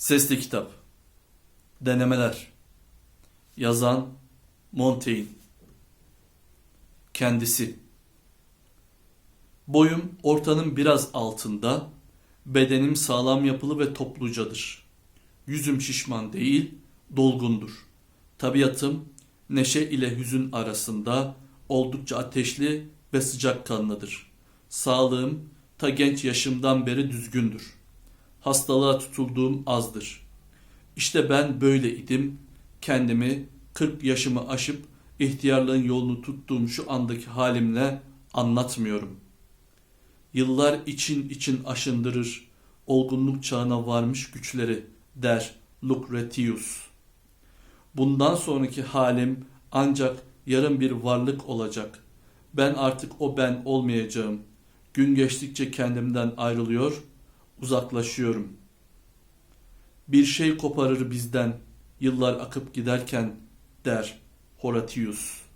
Sesli Kitap Denemeler Yazan Montaigne Kendisi Boyum ortanın biraz altında, bedenim sağlam yapılı ve toplucadır. Yüzüm şişman değil, dolgundur. Tabiatım neşe ile hüzün arasında oldukça ateşli ve sıcakkanlıdır. Sağlığım ta genç yaşımdan beri düzgündür. Hastalığa tutulduğum azdır. İşte ben böyle idim. Kendimi 40 yaşımı aşıp ihtiyarlığın yolunu tuttuğum şu andaki halimle anlatmıyorum. Yıllar için için aşındırır, olgunluk çağına varmış güçleri der Lucretius. Bundan sonraki halim ancak yarın bir varlık olacak. Ben artık o ben olmayacağım. Gün geçtikçe kendimden ayrılıyor, uzaklaşıyorum. Bir şey koparır bizden yıllar akıp giderken der Horatius.